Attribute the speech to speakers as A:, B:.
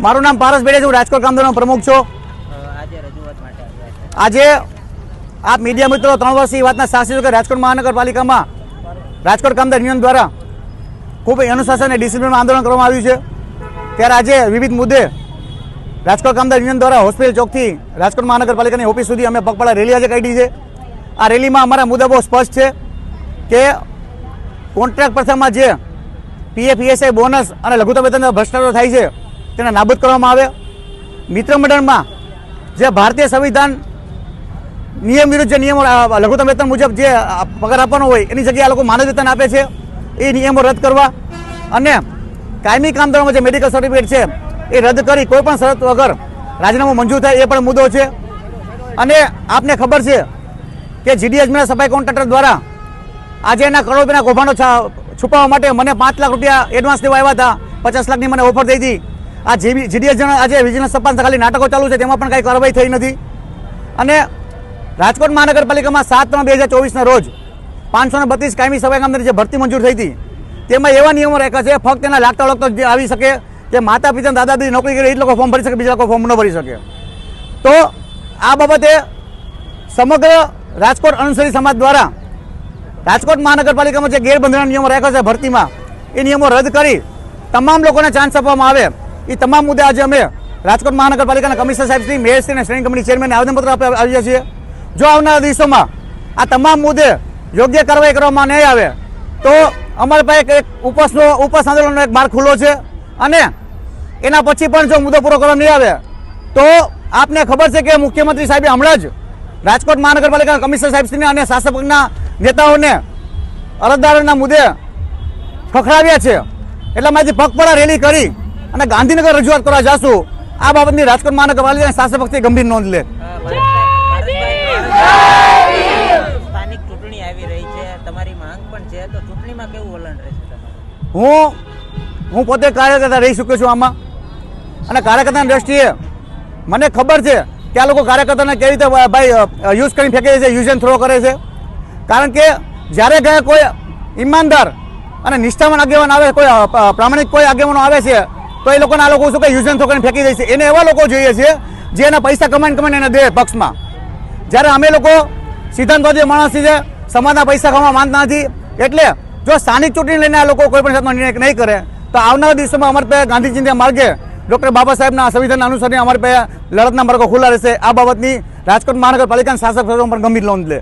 A: મારું નામ પારસ બેડે છે હું રાજકોટ કામદારનો પ્રમુખ છું.
B: આજે
A: આપ મીડિયા મિત્રો ત્રણ વર્ષથી વાતના છો કે રાજકોટ મહાનગરપાલિકામાં રાજકોટ કામદાર યુનિયન દ્વારા ખૂબ અનુશાસન અને ડિસિપ્લિનમાં આંદોલન કરવામાં આવ્યું છે. ત્યારે આજે વિવિધ મુદ્દે રાજકોટ કામદાર યુનિયન દ્વારા હોસ્પિટલ ચોકથી રાજકોટ મહાનગરપાલિકાની ઓફિસ સુધી અમે પગપાળા રેલી આજે કાઢી છે. આ રેલીમાં અમારા મુદ્દા બહુ સ્પષ્ટ છે કે કોન્ટ્રાક્ટ પ્રથામાં જે પીએફ ઈએસઆઈ બોનસ અને લઘુત્તમ વેતનના ભ્રષ્ટાચાર થાય છે તેને નાબૂદ કરવામાં આવે મિત્ર મંડળમાં જે ભારતીય સંવિધાન નિયમ વિરુદ્ધ જે નિયમો લઘુત્તમ વેતન મુજબ જે પગાર આપવાનો હોય, એની જગ્યાએ આ લોકો માનદ વેતન આપે છે. એ નિયમો રદ કરવા અને કાયમી કામદારોમાં જે મેડિકલ સર્ટિફિકેટ છે, એ રદ કરી કોઈપણ શરત વગર રાજીનામું મંજૂર થાય એ પણ મુદ્દો છે. અને આપને ખબર છે કે જીડીએચના સફાઈ કોન્ટ્રાક્ટર દ્વારા આજે એના કરોડ રૂપિયાના કૌભાંડો છુપાવવા માટે મને પાંચ લાખ રૂપિયા એડવાન્સ દેવા આવ્યા હતા. પચાસ લાખની મને ઓફર થઈ હતી. આ જીબી જીડીએસ આજે વિજિલન્સ તપાસ ખાલી નાટકો ચાલુ છે, તેમાં પણ કાંઈ કાર્યવાહી થઈ નથી. અને રાજકોટ મહાનગરપાલિકામાં સાત ત્રણ બે હજાર ચોવીસના રોજ પાંચસો ને બત્રીસ કાયમી સફાઈ કામદારી જે ભરતી મંજૂર થઈ હતી, તેમાં એવા નિયમો રાખ્યા છે, ફક્ત એના લાગતા વળગતા જે આવી શકે કે માતા પિતા દાદા દાદી નોકરી કરે, એ લોકો ફોર્મ ભરી શકે, બીજા લોકો ફોર્મ ન ભરી શકે. તો આ બાબતે સમગ્ર રાજકોટ અનુસરી સમાજ દ્વારા રાજકોટ મહાનગરપાલિકામાં જે ગેરબંધારણ નિયમો રાખ્યા છે ભરતીમાં, એ નિયમો રદ કરી તમામ લોકોને ચાન્સ આપવામાં આવે. એ તમામ મુદ્દે આજે અમે રાજકોટ મહાનગરપાલિકાના કમિશનર સાહેબશ્રી મેયરશ્રી અને સ્ટેન્ડિંગ કમિટી ચેરમેનને આવેદનપત્ર આપી આવ્યા છીએ. જો આવનારા દિવસોમાં આ તમામ મુદ્દે યોગ્ય કાર્યવાહી કરવામાં નહીં આવે, તો અમારી પાસે એક- ઉપસનો ઉપસ આંદોલનનો એક માર્ગ ખુલ્લો છે. અને એના પછી પણ જો મુદ્દો પૂરો કરવામાં નહીં આવે, તો આપને ખબર છે કે મુખ્યમંત્રી સાહેબે હમણાં જ રાજકોટ મહાનગરપાલિકાના કમિશનર સાહેબશ્રીને અને શાસકના નેતાઓને અરજદારોના મુદ્દે ખખડાવ્યા છે. એટલા માટે પગપળા રેલી કરી અને ગાંધીનગર રજૂઆત કરવા જાશું. આ બાબતની રાજકોટ મહાનગરપાલિકા શાસક પક્ષે ગંભીર નોંધ લે.
B: સ્થાનિક ચૂંટણી આવી રહી છે. તમારી માંગ પણ છે. તો ચૂંટણીમાં કેવું વલણ રહેશે
A: હું હું પોતે કાર્યકર્તા રહી શક્યો છું આમાં. અને કાર્યકર્તાની દ્રષ્ટિએ મને ખબર છે કે આ લોકો કાર્યકર્તાને કેવી રીતે ભાઈ યુઝ કરીને ફેંકે છે યુઝ એન્ડ થ્રો કરે છે. કારણ કે જ્યારે ગયા કોઈ ઈમાનદાર અને નિષ્ઠાવાન આગેવાન આવે કોઈ પ્રામાણિક કોઈ આગેવાનો આવે છે તો એ લોકોને લોકો શું કે યુઝન કરીને ફેંકી દે છે. એને એવા લોકો જોઈએ છે, જે એના પૈસા કમાઈને કમાઈને એને દે પક્ષમાં. જ્યારે અમે લોકો સિદ્ધાંતવાદી માણસ છે સમાજના પૈસા કમાવા માંગતા નથી. એટલે જો સ્થાનિક ચૂંટણી લઈને આ લોકો કોઈ પણ જાતનો નિર્ણય નહીં કરે, તો આવનારા દિવસોમાં અમારે પાસે ગાંધીજીના માર્ગે, ડૉક્ટર બાબા સાહેબના સંવિધાન અનુસારની અમારે પાસે લડતના માર્ગો ખુલ્લા રહેશે. આ બાબતની રાજકોટ મહાનગરપાલિકાના શાસક પણ ગંભીર નોંધ લે.